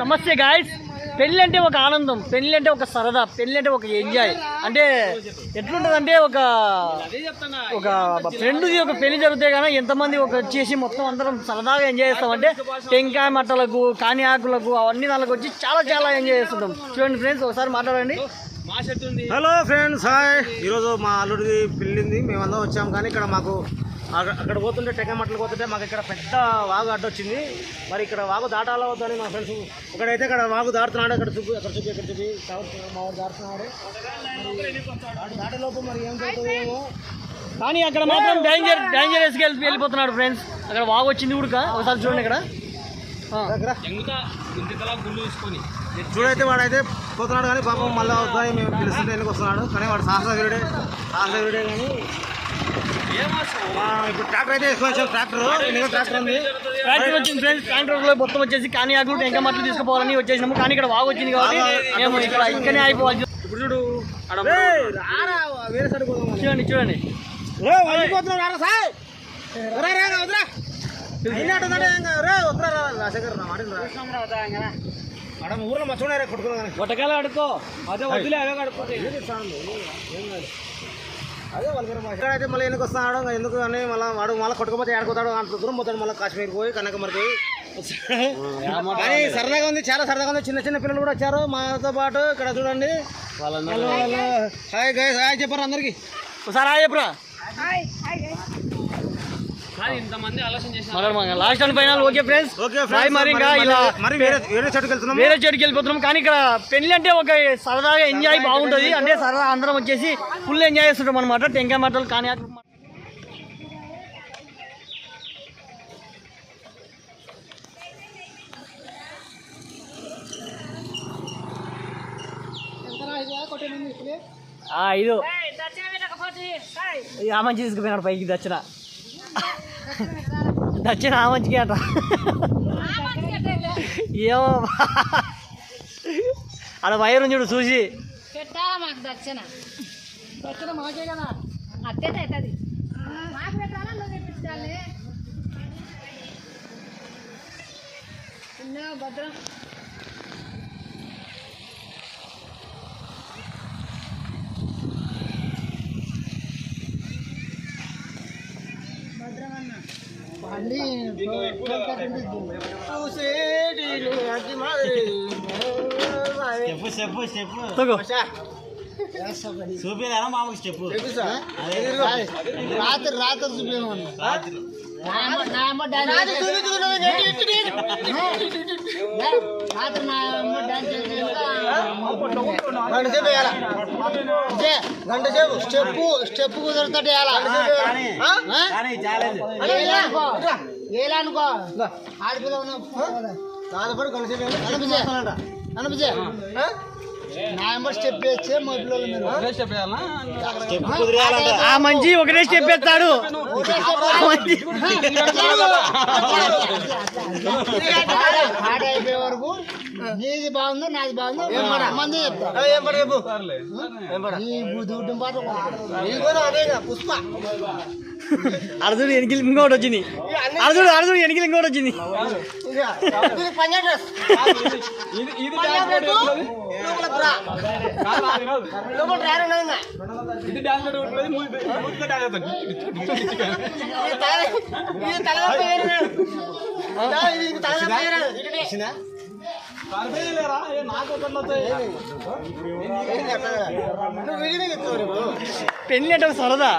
నమస్తే గాయస్ పెళ్ళి అంటే ఒక ఆనందం పెళ్ళి అంటే ఒక సరదా పెళ్ళి అంటే ఒక ఎంజాయ్ అంటే ఎట్లుంటుందంటే ఒక ఒక ఫ్రెండ్ ఒక పెళ్ళి జరిగితే కానీ ఎంతమంది ఒక వచ్చేసి మొత్తం అందరం సరదాగా ఎంజాయ్ చేస్తామంటే టెంకాయ మట్టలకు కాని ఆకులకు అవన్నీ దానికి వచ్చి చాలా చాలా ఎంజాయ్ చేస్తుంటాం. చూడండి ఫ్రెండ్స్ ఒకసారి మాట్లాడండి. హలో ఫ్రెండ్స్ హాయ్ ఈరోజు మా అల్లుడిది పెళ్ళింది మేమందరం వచ్చాము కానీ ఇక్కడ మాకు అక్కడ పోతుంటే టెక్కమట్టలు పోతుంటే మాకు ఇక్కడ పెద్ద వాగు అడ్డొచ్చింది. మరి ఇక్కడ వాగు దాటాలో వద్దని మా ఫ్రెండ్స్ ఇక్కడైతే ఇక్కడ వాగు దాటుతున్నాడు అక్కడ చూపి అక్కడ చూపి అక్కడ చూపి మా వాడు దాటుతున్నాడు. వాడు దాటేలోపు మరి ఏం జరుగుతుందేమో కానీ అక్కడ మాత్రం డేంజర్ డేంజరస్గా వెళ్ళి వెళ్ళిపోతున్నాడు ఫ్రెండ్స్ అక్కడ వాగు వచ్చింది ఉడక ఒకసారి చూడండి ఇక్కడ. చూడైతే వాడైతే పోతున్నాడు కానీ పాపం మళ్ళీ వద్దని మేము పిలుస్తుంటే ఎందుకు వస్తున్నాడు కానీ వాడు సాహసవీరుడే సాహసవీరుడే కానీ ఇప్పుడు ట్రాక్టర్ అయితే ట్రాక్టర్ ట్రాక్టర్ ఉంది. ట్రాక్టర్ వచ్చింది ఫ్రెండ్స్ ట్రాక్టర్లో మొత్తం వచ్చేసి కానీ ఆకులు టెంక మట్టలు తీసుకుపోవాలని వచ్చేసినాము. కానీ ఇక్కడ వాగు వచ్చింది కాబట్టి మేము ఇక్కడ ఇక్కడనే అయిపోవాలి ఇప్పుడు చూడు. చూడండి చూడండి. మా ఊర్లో మర్చిపోయినారే కొట్టుకున్నాం కానీ. గొట్టకాయలు ఆడుకో. అదే వద్దులే అవే కడుక్కోతాయి ఇక్కడైతే మళ్ళీ ఎందుకు వస్తున్నాడు? ఎందుకు అని మళ్ళీ వాడు మళ్ళీ కొట్టుకుపోతే ఆడుకోతాడు అంత దూరం పోతాడు మళ్ళీ కాశ్మీర్ పోయి కన్యాకుమారి పోయి కానీ సరదాగా ఉంది చాలా సరదాగా ఉంది. చిన్న చిన్న పిల్లలు కూడా వచ్చారు. మాతో పాటు ఇక్కడ చూడండి. హాయ్ గైస్ హాయ్ చెప్పారు అందరికి. ఒకసారి ఆ చెప్పురా? Last and final. Okay friends మరి ఇంకా ఇలా మరి వేరే చెట్టుకి వెళ్ళిపోతున్నాం. కానీ ఇక్కడ పెళ్ళి అంటే ఒక సరదాగా ఎంజాయ్ బాగుంటుంది. అంటే సరదా అందరం వచ్చేసి ఫుల్ ఎంజాయ్ చేస్తుంటాం అనమాట టెంకాయ మట్టలు కానీ ఐదు. ఆ మంచి తీసుకుపోయినాడు పైకి దచ్చిన దచ్చిన ఆ మంచికి అట ఏమో ఆడ వైర్ చూడు చూసి. పెట్టాలా మాకు దక్షిణ? దక్షిణ మాకే కదా. అత్తేనే అవుతుంది మాకు పెట్టాలా? నువ్వు తెప్పించాలి చిన్న భద్రం చెప్పు చెప్పు చెప్పు. తగో. చూపించారా మామూలు చెప్పు? రాత్రి రాత్రి చూపించమన్నా రాత్రి. గంట సేపు స్టెప్ స్టెప్ కుదరతట కానీ కానీ ఛాలెంజ్ ఏలనుకో ఆడపిల్ల దాదాపు గంట సేపు వేయాలి. అనిపించే అనిపించే నా ఎంబర్ స్టెప్ వేస్తే మా పిల్లలు మీరు చెప్పు కుదిరేయాలంట ఆ మంచి ఒకటే స్టెప్ ఎత్తాడు మంచి నీది బాగుందో నాది బాగుందో మంది చెప్తా ఏం పడ చెప్పు ఈ బుద్ధి పాట పుష్ప అర్జుడు ఎనికిలు ఇంకోటి వచ్చింది అర్జుడు అర్జుడు ఎనికిలు ఇంకోటి వచ్చింది పంజాబ్ డ్రెస్ లోపల డ్రైవర్ ఉన్నది ఇంకా. ఇది వీడియోనే చెప్తావు రేపు. పెళ్ళి అంటే ఒక సరదా